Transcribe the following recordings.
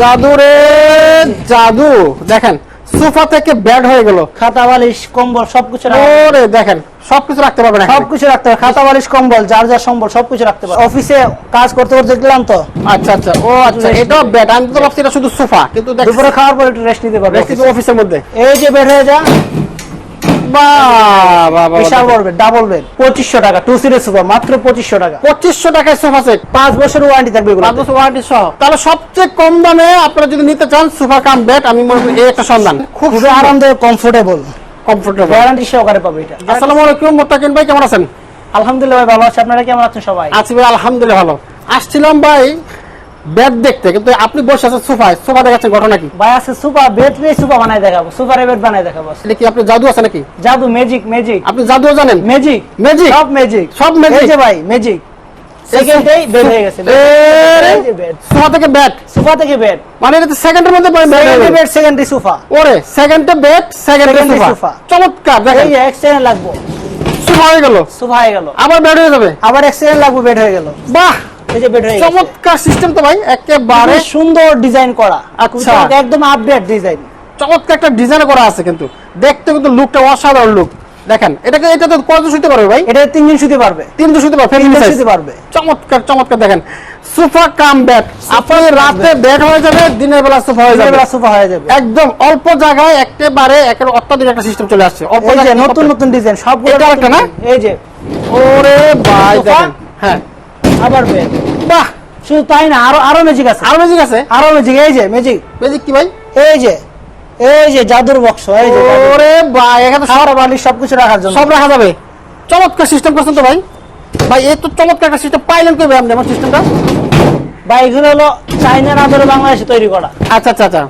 জাদু রে জাদু। দেখেন সোফা থেকে ব্যাড হয়ে গেল। খাতা বালিশ কম্বল সবকিছু ওরে দেখেন সবকিছু রাখতে পারবেন। সবকিছু রাখতে হবে খাতা বালিশ কম্বল যার যার সম্বল সবকিছু রাখতে পারবে অফিসে কাজ করতে করতে দেখলাম তো। আচ্ছা আচ্ছা। ও আচ্ছা এটা ব্যাড। আমি তো ভাবছি এটা শুধু সোফা। কিন্তু দুপুরে খাওয়ার পর একটু রেস্ট নিতে পারবে দেখছি অফিসের মধ্যে। এই যে ব্যাড হয়ে যা। বিশাল বড় বেড ডাবল বেড পঁচিশশো টাকা টু সিরিজ সুপার মাত্র পঁচিশশো টাকা। পঁচিশশো টাকায় সোফা সেট পাঁচ বছর ওয়ারেন্টি থাকবে পাঁচ বছর ওয়ারেন্টি সহ। তাহলে সবচেয়ে কম দামে আপনারা যদি নিতে চান সোফা কাম বেড আমি মনে করি একটা সন্ধান। খুব আরামদায়ক কমফোর্টেবল কমফোর্টেবল গ্যারান্টি সহকারে পাবে এটা। আসসালামু আলাইকুম মোত্তাকিন ভাই কেমন আছেন? আলহামদুলিল্লাহ ভাই ভালো আছে। আপনারা কেমন আছেন সবাই? আছি ভাই আলহামদুলিল্লাহ ভালো। আসছিলাম ভাই বেড দেখতে কিন্তু আপনি বসে আছেন সোফায়। সোফা দেখাচ্ছেন ঘটনা কি? ভাই আছে বেড রে সুপার বানাই দেখাবো। বেড বানাই দেখাবো এটা কি আপনি জাদু আছে নাকি? জাদু ম্যাজিক ম্যাজিক আপনি জাদুও জানেন? ম্যাজিক ম্যাজিক সব ম্যাজিক সব magic? এই যে ভাই ম্যাজিক সেকেন্ডেই বেড হয়ে গেছে সোফা থেকে বেড সোফা থেকে বেড মানে এটা সেকেন্ডের মধ্যে সেকেন্ডে বেড সেকেন্ডে সোফা। ওরে সেকেন্ডে বেড সেকেন্ডে সোফা। চমৎকার দেখেন। এই যে এক সেকেন্ড লাগবো। সোফা হয়ে গেল। সোফা হয়ে গেল। আবার বেড হয়ে যাবে। আবার এক সেকেন্ড লাগবো বেড হয়ে গেল। বাহ! এই যে বেড হয়ে চমৎকার সিস্টেম তো ভাই একেবারে সুন্দর ডিজাইন করা। আচ্ছা। একদম আপডেট ডিজাইন চমৎকার একটা ডিজাইন করা আছে কিন্তু। দেখতে কিন্তু লুকটা অসাধারণ লুক দেখেন এটাকে এটা তো কত শুতে পারবে ভাই? এটা তিনজন শুতে পারবে। তিনশো শুতে পারবে তিনজন family শুতে পারবে। চমৎকার চমৎকার দেখেন। সোফা কাম বেড আপনি রাতে বেড হয়ে যাবে দিনের বেলা সোফা হয়ে যাবে। বেলা সোফা হয়ে যাবে। একদম অল্প জায়গায় একেবারে একের অত্যাধুনিক একটা সিস্টেম চলে আসছে। অল্প জায়গায় নতুন নতুন ডিজাইন সবগুলো এটা একটা না? এই যে। ওরে ভাই দেখেন হ্যাঁ। আবার বেড বাহ শুধু তাই না আরও আরও ম্যাজিক আছে। আর ম্যাজিক আছে? আরও ম্যাজিক এই যে ম্যাজিক ম্যাজিক কি ভাই? এই যে এই যে জাদুর বক্স এই যে ওরে ভাই এখানে বালি সবকিছু রাখার জন্য। সব রাখা যাবে। চমৎকার সিস্টেম করছেন তো ভাই। ভাই এই তো চমৎকার একটা সিস্টেম পাইলেন কবে আপনি আমার সিস্টেমটা বা এগুলো হলো চাইনার আদরে বাংলাদেশে তৈরি করা। আচ্ছা আচ্ছা আচ্ছা।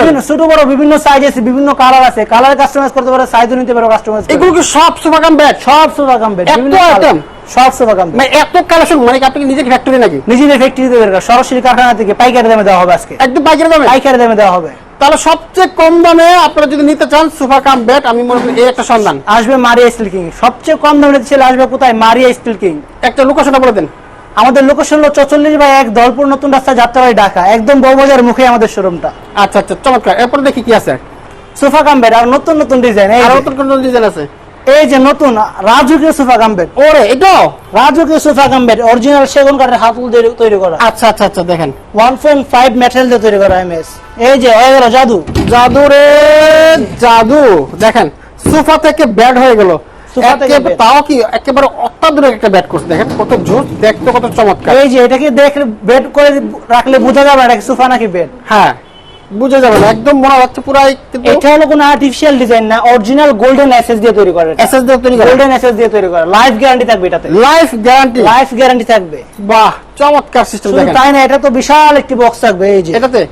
বিভিন্ন ছোট বড় বিভিন্ন সাইজ আছে বিভিন্ন কালার আছে। কালার কাস্টমাইজ করতে পারে সাইজও নিতে পারে কাস্টমাইজ এগুলো কি সব সোফা কাম ব্যাট সব সোফা বিভিন্ন colour। Item? সব সোফা কাম্পেট মানে এত কালেকশন মানে কি আপনি নিজের ফ্যাক্টরি নাকি? নিজেদের ফ্যাক্টরিতে বের সরাসরি কারখানা থেকে পাইকারি দামে দেওয়া হবে আজকে। একদম পাইকারি দামে? পাইকারি দামে দেওয়া হবে। তাহলে সবচেয়ে কম দামে আপনারা যদি নিতে চান সোফা কাম ব্যাট আমি মনে করি এই একটা সন্ধান। আসবে মারিয়া স্টিল কিং। সবচেয়ে কম দামে ছেলে আসবে কোথায়? Maria steel king. একটা লোকেশনটা বলে দেন। আমাদের লোকেশন হলো চৌচল্লিশ বাই এক দলপুর নতুন রাস্তা যাত্রাবাড়ি ঢাকা। একদম বউবাজার মুখে আমাদের শোরুমটা আচ্ছা আচ্ছা চমৎকার। এরপর দেখি কি আছে। সোফা কাম্পেট আর নতুন নতুন ডিজাইন আর যে- নতুন ডিজাইন আছে। এই যে নতুন সোফা ওরে সোফা অরিজিনাল সেগুন কাঠের হাতুল তৈরি করা। আচ্ছা আচ্ছা আচ্ছা দেখেন। ওয়ান পয়েন্ট ফাইভ মেটেরিয়াল দিয়ে তৈরি করা এমএস এই যে জাদু। জাদু রে জাদু। দেখেন সোফা থেকে ব্যাড হয়ে গেল। সোফা থেকে তাও কি একেবারে অত্যাধুনিক একটা ব্যাট করছে? দেখেন কত জোর দেখতে কত চমৎকার। এই যে এটাকে দেখলে বেড করে রাখলে বোঝা যাবে এটা সোফা নাকি বেড হ্যাঁ। বুঝে যাবে না একদম মনে হচ্ছে পুরাই এটা হলো কোনো আর্টিফিশিয়াল ডিজাইন না অরিজিনাল গোল্ডেন এসএস দিয়ে তৈরি করে এসএস দিয়ে তৈরি করা। গোল্ডেন এসএস দিয়ে তৈরি করা। লাইফ গ্যারান্টি থাকবে এটাতে। লাইফ গ্যারান্টি লাইফ গ্যারান্টি থাকবে। বাহ চমৎকার সিস্টেম দেখেন। তাই না এটা তো বিশাল একটি বক্স থাকবে এই যে। এটাতে?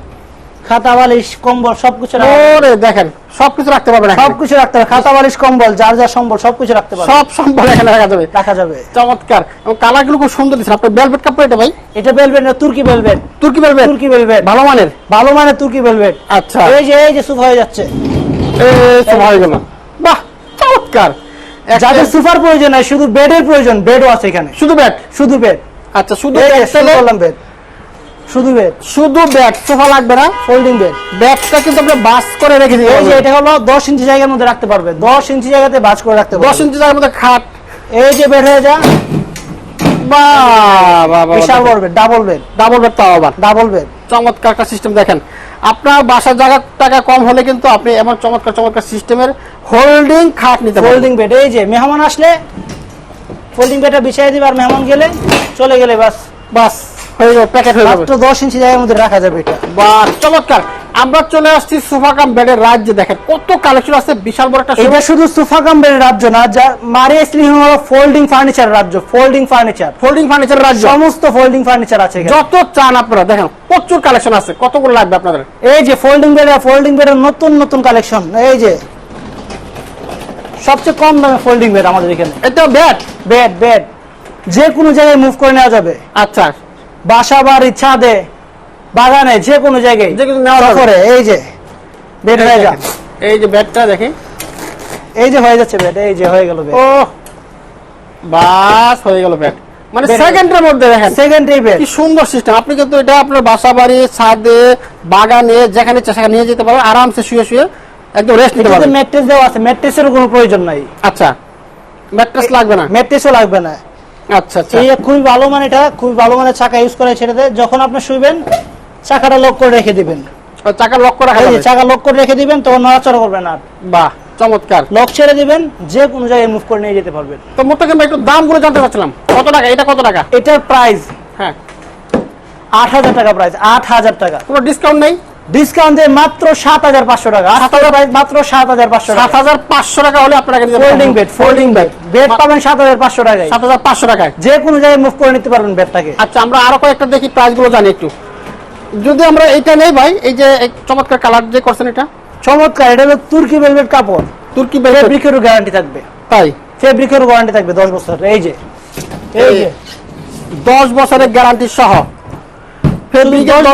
খাতা বালিশ কম্বল সবকিছু ওরে দেখেন সবকিছু রাখতে পারবেন সবকিছু রাখতে হবে খাতা বালিশ কম্বল যার যার সম্বল সবকিছু রাখতে পারবে সব সম্বল এখানে রাখা যাবে। রাখা যাবে। চমৎকার। এবং কালার খুব সুন্দর দিচ্ছে আপনার বেলভেট কাপড় এটা ভাই? এটা বেলভেট না তুর্কি বেলভেট তুর্কি বেলভেট তুর্কি বেলভেট ভালো মানের? ভালো তুর্কি বেলভেট আচ্ছা। এই যে এই যে সুফা হয়ে যাচ্ছে। এই তো হয়ে গেল। বাহ চমৎকার। যাদের যাদের সুফার প্রয়োজন নাই শুধু বেডের প্রয়োজন বেডও আছে এখানে। শুধু ব্যাট শুধু বেড আচ্ছা শুধু করলাম বেড শুধু বেড শুধু ব্যাট সোফা লাগবে না ফোল্ডিং বেড ব্যাটটা কিন্তু আপনি বাস করে রেখে দিতে এই যে এটা হলো দশ ইঞ্চি জায়গার মধ্যে রাখতে পারবে দশ ইঞ্চি জায়গাতে বাজ করে রাখতে পারবে ইঞ্চি জায়গার মধ্যে খাট। এই যে বেড হয়ে যা। বিশাল বড় bed double bed double bed তাও আবার। ডাবল বেড চমৎকার একটা সিস্টেম দেখেন। আপনার বাসার জায়গা টাকা কম হলে কিন্তু আপনি এমন চমৎকার চমৎকার সিস্টেমের হোল্ডিং খাট নিতে ফোল্ডিং বেড এই যে মেহমান আসলে ফোল্ডিং বেডটা বিছাই দিবে আর মেহমান গেলে চলে গেলে বাস। বাস। হয়ে যাবে প্যাকেট হয়ে যাবে। মাত্র দশ ইঞ্চি জায়গার মধ্যে রাখা যাবে এটা। বাহ চমৎকার। আমরা চলে আসছি সোফা কাম বেডের রাজ্যে। দেখেন কত কালেকশন আছে বিশাল বড় একটা এটা শুধু সোফা কাম্পের রাজ্য না যা মারিয়া স্লিং হলো ফোল্ডিং ফার্নিচার রাজ্য ফোল্ডিং ফার্নিচার ফোল্ডিং ফার্নিচার রাজ্য। সমস্ত ফোল্ডিং ফার্নিচার আছে যত চান আপনারা দেখেন প্রচুর কালেকশন আছে। কতগুলো লাগবে আপনাদের? এই যে ফোল্ডিং বেড ফোল্ডিং বেডের নতুন নতুন কালেকশন এই যে সবচেয়ে কম দামে ফোল্ডিং বেড আমাদের এখানে। এটা ব্যাট বেড বেড যে কোনো জায়গায় মুভ করে নেওয়া যাবে। আচ্ছা। বাসা বাড়ি ছাদে বাগানে যে কোনো জায়গায় যে কোনো নেওয়া যাবে। এই যে বেড হয়ে যা এই যে দেখি এই যে হয়ে যাচ্ছে বেড এই যে হয়ে গেল বেড। ও বাস হয়ে গেল মানে সেকেন্ডের মধ্যে দেখেন। সেকেন্ড এই বেড। কি সুন্দর সিস্টেম আপনি কিন্তু এটা আপনার বাসা বাড়ি ছাদে বাগানে যেখানে সেখানে নিয়ে যেতে পারবেন আরামসে শুয়ে শুয়ে একদম রেস্ট নিতে পারবেন। ম্যাট্রেস দেওয়া আছে ম্যাট্রেসের কোনো প্রয়োজন নাই। আচ্ছা ম্যাট্রেস লাগবে না। ম্যাট্রেসও লাগবে না। আচ্ছা আচ্ছা। এই খুবই ভালো মানে এটা খুবই ভালো মানে চাকা ইউজ করে ছেড়ে যখন আপনি শুইবেন চাকাটা লক করে রেখে দিবেন। চাকা লক করা চাকা লক করে রেখে দিবেন তখন নড়াচড়া করবেন আর। বাহ চমৎকার। লক ছেড়ে দিবেন যে কোনো জায়গায় মুভ করে নিয়ে যেতে পারবেন। তো মোটাকে একটু দামগুলো জানতে চাচ্ছিলাম। কত টাকা? এটা কত টাকা? এটার প্রাইস হ্যাঁ। আট হাজার টাকা প্রাইস আট হাজার টাকা। কোনো ডিসকাউন্ট নেই? ডিসকাউন্ট দিয়ে মাত্র সাত হাজার পাঁচশো টাকা। মাত্র সাত হাজার পাঁচশো সাত টাকা হাজার পাঁচশো টাকা হলে আপনাকে folding bed folding bed bed পাবেন সাত হাজার পাঁচশো টাকায়। সাত হাজার পাঁচশো টাকায়। যে কোনো জায়গায় মুভ করে নিতে পারবেন বেডটাকে আচ্ছা আমরা আরও কয়েকটা দেখি প্রাইসগুলো জানি একটু। যদি আমরা এইটা নেই ভাই এই যে চমৎকার কালার যে করছেন এটা? চমৎকার এটা হলো তুর্কি ভেলভেট কাপড়। তুর্কি ফেব্রিকেরও গ্যারান্টি থাকবে। তাই? ফেব্রিকেরও গ্যারান্টি থাকবে দশ বছর এই যে এই যে। দশ বছরের গ্যারান্টি সহ।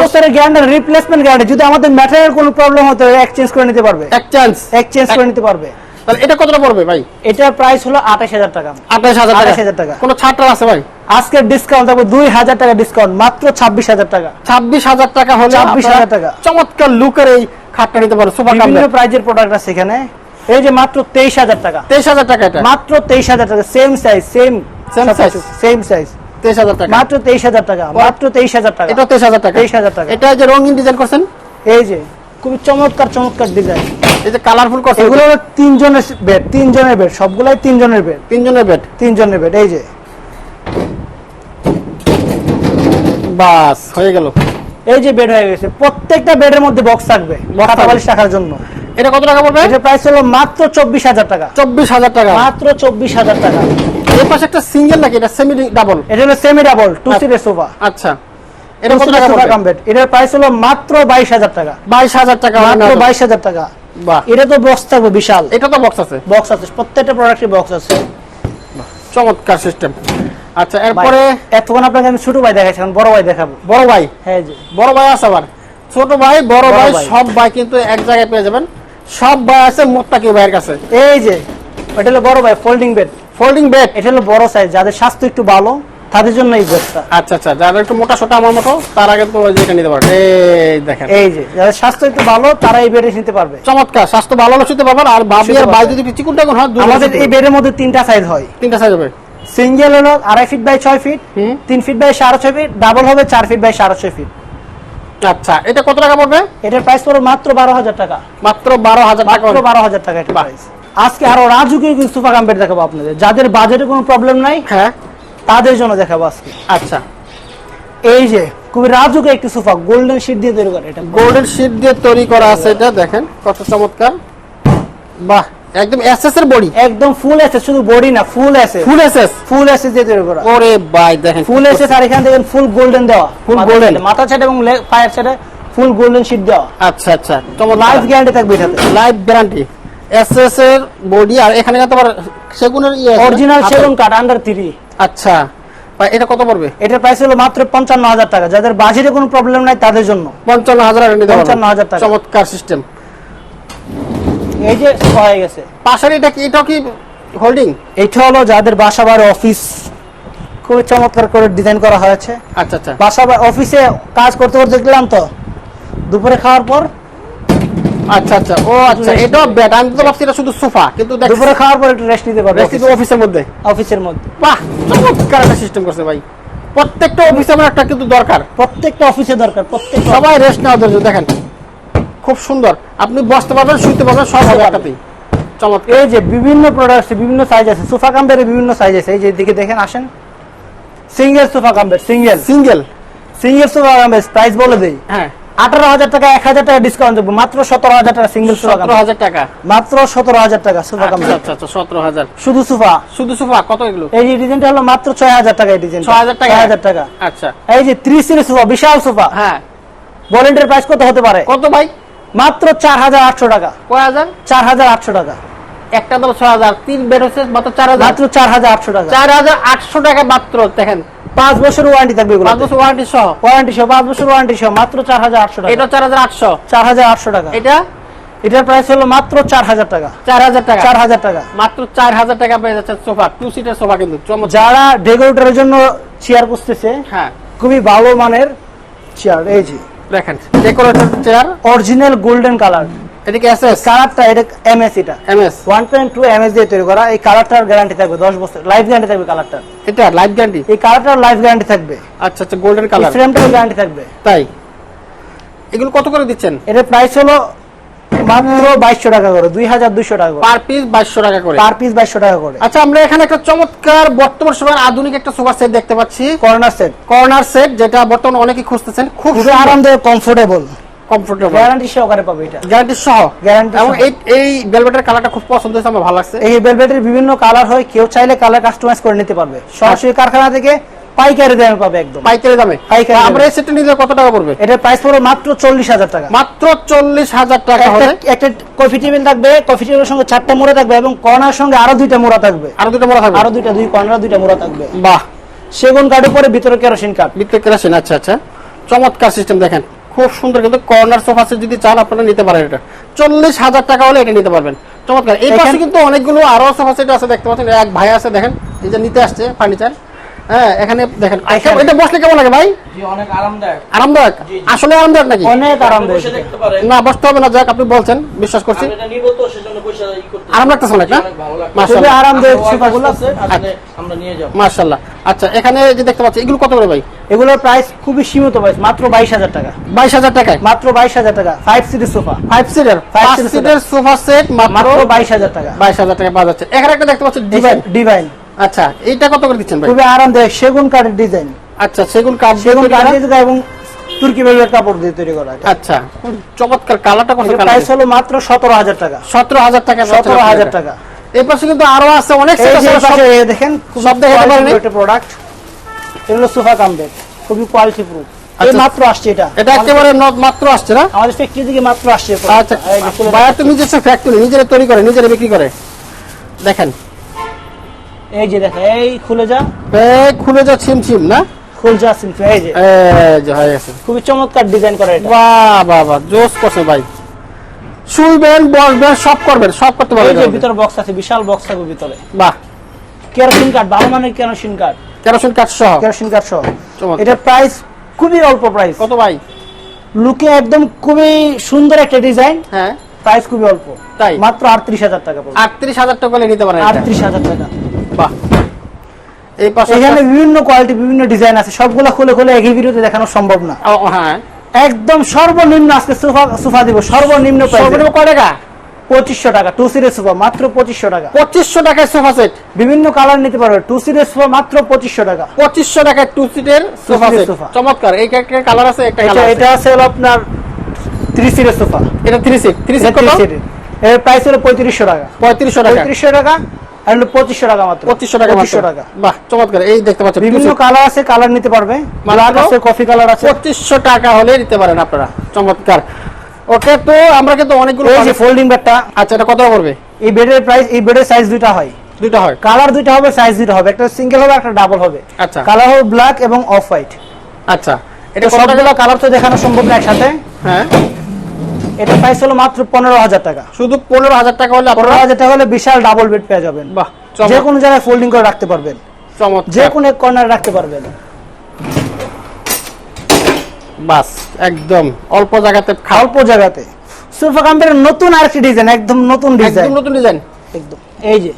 বছরের গ্যারান্টি রিপ্লেসমেন্ট গ্যারান্টি যদি আমাদের ম্যাটেরিয়াল কোনো প্রবলেম হতো এক্সচেঞ্জ করে নিতে পারবে। এক্সচেঞ্জ এক্সচেঞ্জ করে নিতে পারবে। তাহলে এটা কতটা পড়বে ভাই? এটার প্রাইস হলো আঠাশ হাজার টাকা। আঠাশ হাজার টাকা। 28,000 টাকা। কোনো ছাড় আছে ভাই? আজকের ডিসকাউন্ট থাকবে দুই হাজার টাকা ডিসকাউন্ট মাত্র ছাব্বিশ হাজার টাকা। ছাব্বিশ হাজার টাকা হলে 26,000 টাকা। চমৎকার লুকের এই খাটটা নিতে পারো সুপার বিভিন্ন কামড়ে প্রাইজের প্রোডাক্ট আছে এখানে। এই যে মাত্র তেইশ হাজার টাকা। তেইশ হাজার টাকা এটা। মাত্র তেইশ হাজার টাকা। Same size same? Same size তেইশ হাজার টাকা। মাত্র তেইশ হাজার টাকা মাত্র তেইশ হাজার টাকা। এটা তেইশ হাজার টাকা। 23,000 টাকা। এটা যে রঙিন ডিজাইন করছেন? এই যে খুবই চমৎকার চমৎকার ডিজাইন। এই যে কালারফুল করছেন এগুলো তিনজনের বেড তিনজনের বেড সবগুলাই তিনজনের বেড তিনজনের বেড তিনজনের বেড এই যে। বাস হয়ে গেল। এই যে বেড হয়ে গেছে প্রত্যেকটা বেডের মধ্যে বক্স থাকবে খাতা। বালিশ রাখার জন্য। এটা কত টাকা পড়বে? এটার প্রাইস হলো মাত্র চব্বিশ হাজার টাকা। চব্বিশ হাজার টাকা। মাত্র চব্বিশ হাজার টাকা। পাশে একটা সিঙ্গেল নাকি? এটা সেমি ডাবল এটা হলো সেমি ডাবল টু সিটের সোফা আচ্ছা। এটা কত টাকা সোফা পড়বে কাম এটার প্রাইস হলো মাত্র বাইশ হাজার টাকা। বাইশ হাজার টাকা মাত্র হলে বাইশ হাজার টাকা। বাহ। এটা তো বক্স থাকবে বিশাল। এটা তো বক্স আছে। বক্স আছে। প্রত্যেকটা বক্স আছে। চমৎকার সিস্টেম আচ্ছা এরপরে এতক্ষণ আপনাকে আমি ছোট ভাই এখন বড় ভাই দেখাবো। বড় ভাই? হ্যাঁ জি। বড় ভাই আছে আবার। ছোট ভাই বড় ভাই। সব ভাই কিন্তু এক জায়গায় পেয়ে যাবেন। সব ভাই আছে মোত্তাকি ভাইয়ের কাছে। এই যে এটা হলো বড় ভাই ফোল্ডিং বেড ফোল্ডিং বেড এটা হলো বড় সাইজ যাদের স্বাস্থ্য একটু ভালো তাদের জন্য এই বেডটা আচ্ছা আচ্ছা যারা একটু মোটা সোটা আমার মতো তারা কিন্তু ওই যেটা নিতে পারেন এই দেখেন। এই যে যাদের স্বাস্থ্য একটু ভালো তারা এই বেডে নিতে পারবে। চমৎকার স্বাস্থ্য ভালো হলে শুতে পারবেন আর ভাবি আর পারবে। যদি চিকুন টাকুন হয় আমাদের এই পারবে। বেডের মধ্যে তিনটা সাইজ হয়। তিনটা সাইজ হবে। সিঙ্গেল হলো আড়াই ফিট বাই ছয় ফিট তিন ফিট বাই সাড়ে ছয় ফিট ডাবল হবে চার ফিট বাই সাড়ে ছয় ফিট আচ্ছা এটা কত টাকা পড়বে? এটার প্রাইস পড়বে মাত্র বারো হাজার টাকা। মাত্র বারো হাজার টাকা বারো হাজার টাকা এটা প্রাইস আজকে আরও রাজুকে সোফা কাম্পেট দেখাবো আপনাদের। যাদের বাজেটে কোনো প্রবলেম নাই হ্যাঁ। তাদের জন্য দেখাবো আজকে। আচ্ছা। এই যে খুবই রাজুকে একটি সোফা গোল্ডেন শিট দিয়ে তৈরি করে এটা গোল্ডেন শিট দিয়ে তৈরি করা আছে এটা দেখেন কত চমৎকার। বাহ একদম এসএস এর বডি একদম ফুল এসে শুধু বডি না ফুল এসে ফুল এসএস ফুল এসে দিয়ে তৈরি করা। ওরে ভাই দেখেন ফুল এসে আর এখান থেকে ফুল গোল্ডেন দেওয়া। ফুল এ, মাথা সাইড এবং পায়ের সাইডে ফুল গোল্ডেন শিট দেওয়া। আচ্ছা আচ্ছা চমৎকার। লাইফ গ্যারান্টি থাকবে এটাতে। লাইফ গ্যারান্টি এসএস এর বডি আর এখানে কিন্তু আবার সেগুনের? অরিজিনাল সেগুন কাঠ আন্ডার থ্রি আচ্ছা। এটা কত পড়বে? এটার প্রাইস হলো মাত্র পঞ্চান্ন হাজার টাকা। যাদের বাজেটে কোনো প্রবলেম নাই তাদের জন্য। পঞ্চান্ন হাজার 55,000 টাকা। চমৎকার সিস্টেম এই যে হয়ে গেছে। পাশের এটা কি এটাও কি হোল্ডিং এটা হলো যাদের বাসা বাড়ি অফিস খুবই চমৎকার করে ডিজাইন করা হয়েছে। আচ্ছা আচ্ছা। বাসা অফিসে কাজ করতে করতে দেখলাম তো। দুপুরে খাওয়ার পর আচ্ছা আচ্ছা। ও আচ্ছা বেড আমি তো ভাবছি এটা শুধু সোফা কিন্তু দুপুরে খাওয়ার পর একটু রেস্ট নিতে পারবে রেসিপি অফিসের মধ্যে? অফিসের মধ্যে। বাহ চমৎকার একটা সিস্টেম করছে ভাই। প্রত্যেকটা অফিসে আমার একটা কিন্তু দরকার। প্রত্যেকটা অফিসে দরকার প্রত্যেকটা সবাই রেস্ট নেওয়ার জন্য দেখেন। খুব সুন্দর। আপনি বসতে পারবেন শুতে পারবেন সব হবে একটাতেই চমৎকার। এই যে বিভিন্ন প্রোডাক্ট বিভিন্ন সাইজ আছে। সোফা কাম্পের বিভিন্ন সাইজ আছে। এই যে দিকে দেখেন আসেন। সিঙ্গেল সোফা কাম্পের সিঙ্গেল সিঙ্গেল সিঙ্গেল সোফা কাম্পের প্রাইস বলে দেই। হ্যাঁ। আঠারো হাজার টাকা এক হাজার টাকা ডিসকাউন্ট দেবো। মাত্র সতেরো হাজার টাকা সিঙ্গেল সতেরো হাজার টাকা? মাত্র সতেরো হাজার টাকা সোফা আচ্ছা আচ্ছা আচ্ছা সতেরো হাজার। শুধু সোফা শুধু সোফা কত এগুলো? এই যে ডিজাইনটা হলো মাত্র ছয় হাজার টাকা এই ডিজাইন ছয় হাজার টাকা? হাজার টাকা। আচ্ছা। এই যে ত্রিশ সিরিজ সোফা বিশাল সোফা হ্যাঁ। ভলেন্টের প্রাইস কত হতে পারে? কত ভাই? মাত্র চার হাজার আটশো টাকা। কয় হাজার? চার হাজার আটশো টাকা। একটা তো ছয় হাজার তিন বেড হচ্ছে মাত্র চার হাজার। মাত্র চার হাজার আটশো টাকা। চার হাজার আটশো টাকা মাত্র দেখেন। পাঁচ বছর ওয়ারেন্টি থাকবে এগুলো পাঁচ বছর ওয়ারেন্টি সহ? ওয়ারেন্টি সহ পাঁচ বছর ওয়ারেন্টি সহ মাত্র চার হাজার আটশো টাকা। এটা চার হাজার আটশো? চার হাজার আটশো টাকা। এটা? এটার প্রাইস হলো মাত্র চার হাজার টাকা। চার হাজার টাকা? চার হাজার টাকা। মাত্র চার হাজার টাকা পেয়ে যাচ্ছে সোফা টু সিটার সোফা কিন্তু যারা ডেকোরেটরের জন্য চেয়ার করতেছে হ্যাঁ। খুবই ভালো মানের চেয়ার এই যে। দেখেন decorator chair original golden colour এদিকে এসএস কালারটা এটা এমএস এটা MS one point two MS দিয়ে তৈরি করা। এই কালারটার গ্যারান্টি থাকবে দশ বছর। লাইফ গ্যারান্টি থাকবে কালারটার এটা লাইফ গ্যারান্টি এই কালারটার লাইফ গ্যারান্টি থাকবে। আচ্ছা আচ্ছা গোল্ডেন কালার ফ্রেমটার গ্যারান্টি থাকবে। তাই? এগুলো কত করে দিচ্ছেন? এটার প্রাইস হলো মাত্র বাইশশো টাকা করে দুই হাজার দুইশো টাকা করে। পার পিস বাইশশো টাকা করে। পার পিস বাইশশো টাকা করে। আচ্ছা আমরা এখানে একটা চমৎকার বর্তমান সময়ের আধুনিক একটা সোফা সেট দেখতে পাচ্ছি। কর্নার সেট কর্নার সেট যেটা বর্তমানে অনেকেই খুঁজতেছেন। খুব আরামদায়ক কমফোর্টেবল কমফোর্টেবল গ্যারান্টি সহকারে পাবে এটা। গ্যারান্টি সহ। Guarantee এবং এই এই ভেলভেটের কালারটা খুব পছন্দ হয়েছে আমার ভালো লাগছে। এই ভেলভেটের বিভিন্ন কালার হয় কেউ চাইলে কালার কাস্টমাইজ করে নিতে পারবে। সরাসরি কারখানা থেকে পাইকারি দামে পাবে একদম। পাইকারি দামে? পাইকারি আমরা এই সেটটা নিলে কত টাকা পড়বে? এটার প্রাইস পড়বে মাত্র চল্লিশ হাজার টাকা। মাত্র চল্লিশ হাজার টাকা একটা একটা কফি টেবিল থাকবে কফি টেবিলের সঙ্গে চারটা মোড়া থাকবে এবং কর্নার সঙ্গে আরও দুইটা মোড়া থাকবে। আরও দুটো বড় থাকবে? আরও দুইটা দুই কর্নার দুইটা মোড়া থাকবে। বাহ। সেগুন কাঠের পরে ভিতরে কেরোসিন কাঠ বিক্রি কেরাসিন আচ্ছা আচ্ছা। চমৎকার সিস্টেম দেখেন। খুব সুন্দর কিন্তু কর্নার সোফা সেট যদি চান আপনারা নিতে পারেন এটা। চল্লিশ হাজার টাকা হলে এটা নিতে পারবেন। চমৎকার। এই পাশে কিন্তু অনেকগুলো আরও সোফা সেট আছে দেখতে পাচ্ছেন এক ভাই আছে দেখেন এই যে নিতে আসছে ফার্নিচার হ্যাঁ এখানে দেখেন এখানে- এটা বসলে কেমন লাগে ভাই? জি অনেক আরামদায়ক। আরামদায়ক? আসলে আরামদায়ক নাকি? অনেক আরামদায়ক বসে দেখতে পারেন। না বসতে হবে না যাক আপনি বলছেন বিশ্বাস করছি। আরাম লাগতেছে অনেক, না? মাশাআল্লাহ। আরামদায়ক আপনার সোফাগুলো wife আসছে, আসলে আমরা নিয়ে যাব। মার্শাল্লাহ আচ্ছা এখানে যে দেখতে পাচ্ছি এগুলো কত করে ভাই? এগুলোর প্রাইস খুবই সীমিত প্রাইস মাত্র বাইশ হাজার টাকা। বাইশ হাজার টাকায়? মাত্র বাইশ হাজার টাকা ফাইভ সিটের সোফা সিটার সিটের সেট মাত্র মাত্র বাইশ হাজার টাকা। বাইশ হাজার টাকা পাওয়া যাচ্ছে। এখানে একটা দেখতে পাচ্ছি ডিভাইন ডিভাইন আচ্ছা এইটা কত করে দিচ্ছেন ভাই? খুবই আরামদায়ক সেগুন কাঠের ডিজাইন আচ্ছা সেগুন কাঠ সেগুন করা? এবং তুর্কি বেলভেট কাপড় দিয়ে তৈরি করা এটা। আচ্ছা চমৎকার কালারটা কত প্রাইস হলো মাত্র সতেরো হাজার টাকা। সতেরো হাজার টাকা সতেরো হাজার টাকা। এই পাশে কিন্তু আরও আছে অনেক দেখেন সব দেখাতে পারেনি? একটা প্রোডাক্ট এগুলো সোফা কাম বেড খুবই কোয়ালিটি প্রুফ আচ্ছা। মাত্র আসছে এটা। এটা একেবারে ন- মাত্র আসছে না? আমাদের ফ্যাক্টরি থেকে মাত্র আসছে আচ্ছা বায়ার তো নিজস্ব ফ্যাক্টরি নিজেরা তৈরি করে নিজেরা বিক্রি করে দেখেন। এই যে দেখেন এই খুলে যা। এই খুলে যা ছিম ছিম না? খুল যা এই যে। এই যে হয়ে গেছে খুবই চমৎকার ডিজাইন করা এটা। বাহ বাহ বাহ জোস করছে ভাই। শুইবেন বসবেন সব করবেন সব করতে এই যে ভিতরে বক্স আছে বিশাল বক্স থাকবে ভিতরে। বাহ। কেরোসিন ভালো মানের কেরোসিন কাঠ কেরোসিন সহ। কেরোসিন সহ। এটার প্রাইস খুবই অল্প প্রাইস কত ভাই? লুকে একদম খুবই সুন্দর একটা ডিজাইন হ্যাঁ। প্রাইস খুবই অল্প। তাই? মাত্র আটত্রিশ হাজার টাকা আটত্রিশ হাজার টাকা নিতে পারেন আটত্রিশ হাজার টাকা। বাহ। এই পাশে এখানে বিভিন্ন কোয়ালিটি বিভিন্ন ডিজাইন আছে। সবগুলো খুলে খুলে একই ভিডিওতে দেখানো সম্ভব না। হ্যাঁ। একদম সর্বনিম্ন আজকে সোফা সোফা দিব। সর্বনিম্ন সর্বনিম্ন কয় টাকা? পঁচিশশো টাকা টু সিরিজ সোফা মাত্র পঁচিশশো টাকা। পঁচিশশো টাকায় সোফা সেট বিভিন্ন কালার নিতে পারবে টু সিরিজ সোফা মাত্র পঁচিশশো টাকা। পঁচিশশো টাকায় টু সিটের সোফা sofa। চমৎকার। এই কালার আছে? একটা এটা আছে। হলো আপনার থ্রি সিরিজ সোফা। এটা three seat three seat seat এর প্রাইস হলো পঁয়ত্রিশশো টাকা। পঁয়ত্রিশশো টাকা। পঁয়ত্রিশশো টাকা। আর হলো পঁচিশশো টাকা মাত্র। পঁচিশশো টাকা পঁচিশশো টাকা। বাহ চমৎকার। এই দেখতে পাচ্ছেন বিভিন্ন কালার আছে কালার নিতে পারবে। আছে কফি কালার আছে। পঁচিশশো টাকা হলে নিতে পারেন আপনারা। চমৎকার। ওকে তো আমরা কিন্তু অনেকগুলো এই যে ফোল্ডিং বেডটা আচ্ছা এটা কত এই বেডের প্রাইস এই বেডের সাইজ দুইটা হয়। দুইটা হয়। কালার দুইটা হবে সাইজ দুইটা হবে। একটা সিঙ্গেল হবে একটা ডাবল হবে। আচ্ছা। কালার হবে ব্ল্যাক এবং অফ হোয়াইট আচ্ছা। এটা সবগুলো কালার তো দেখানো সম্ভব না একসাথে। হ্যাঁ। এটা প্রাইস হলো মাত্র পনেরো হাজার টাকা। শুধু পনেরো হাজার টাকা হলে পনেরো হাজার টাকা হলে বিশাল ডাবল বেড পেয়ে যাবেন। বাহ যে কোনো জায়গায় ফোল্ডিং করে রাখতে পারবেন। যে কোনো কর্নারে রাখতে পারবেন। বাস একদম অল্প জায়গাতে অল্প জায়গাতে। সোফা কাম্পের নতুন আরেকটি ডিজাইন একদম নতুন ডিজাইন একদম নতুন ডিজাইন একদম এই যে।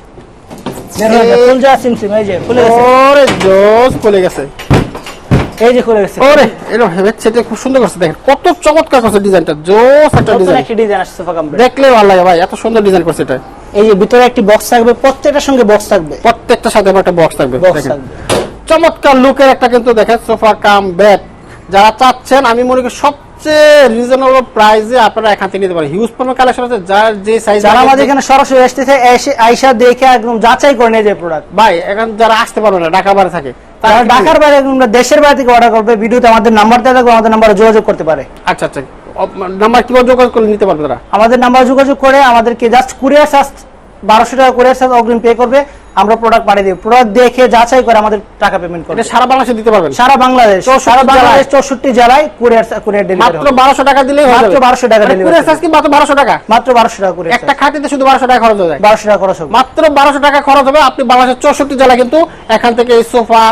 ফুল যা সিম সিম এই যে খুলে গেছে। ওরে জোস খুলে গেছে। এই যে খুলে গেছে। ওরে এরকম হেভেট সেটে খুব সুন্দর করছে দেখেন কত চমৎকার করছে ডিজাইনটা জোস একটা ডিজাইন। একটি ডিজাইন আসছে সোফা দেখলে ভালো লাগে ভাই এত সুন্দর ডিজাইন করছে এটা। এই যে ভিতরে একটি বক্স থাকবে প্রত্যেকটার সঙ্গে বক্স থাকবে। প্রত্যেকটার সাথে একটা বক্স থাকবে চমৎকার লুকের একটা কিন্তু দেখেন সোফা কাম বেড যারা চাচ্ছেন আমি মনে করি সবচেয়ে রিজনেবল প্রাইসে আপনারা এখান থেকে নিতে পারেন। হিউজ পরিমাণ কালেকশন আছে যার যে সাইজ যারা আমাদের এখানে সরাসরি আসতেছে আইসা দেখে একদম যাচাই করে নিয়ে যায় প্রোডাক্ট ভাই এখন যারা আসতে পারবে না ঢাকা থাকে তারা ঢাকার বাইরে কিংবা দেশের বাইরে থেকে অর্ডার করবে ভিডিওতে আমাদের নাম্বার দেওয়া থাকবে আমাদের নাম্বারে যোগাযোগ করতে পারে। আচ্ছা আচ্ছা। নাম্বার কীভাবে যোগাযোগ করে নিতে পারবে তারা? আমাদের নাম্বার যোগাযোগ করে আমাদেরকে জাস্ট কুরিয়ার চার্জ বারোশো টাকা কুরিয়ার চার্জ অগ্রিম পে করবে। আমরা প্রোডাক্ট পাঠিয়ে দিই প্রোডাক্ট দেখে যাচাই করে আমাদের টাকা পেমেন্ট করবে। সারা বাংলাদেশে দিতে পারবেন? সারা বাংলাদেশ। 64 সারা বাংলাদেশ জেলায়। চৌষট্টি জেলায় কুরিয়ার কুরিয়ার ডেলিভারি মাত্র বারোশো টাকা দিলেই হয়ে মাত্র যাবে। 1200 টাকা delivery কুরিয়ার চার্জ কি মাত্র বারোশো টাকা? মাত্র বারোশো টাকা করে একটা খাটিতে শুধু বারোশো টাকা খরচ হয়ে। যায় বারোশো টাকা খরচ হবে। মাত্র বারোশো টাকা খরচ হবে। আপনি বাংলাদেশের চৌষট্টি জেলা কিন্তু এখান থেকে এই সোফা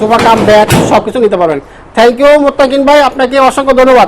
সোফা কাম ব্যাগ সবকিছু নিতে পারবেন। থ্যাংক ইউ মোত্তাকিন ভাই। আপনাকে অসংখ্য ধন্যবাদ।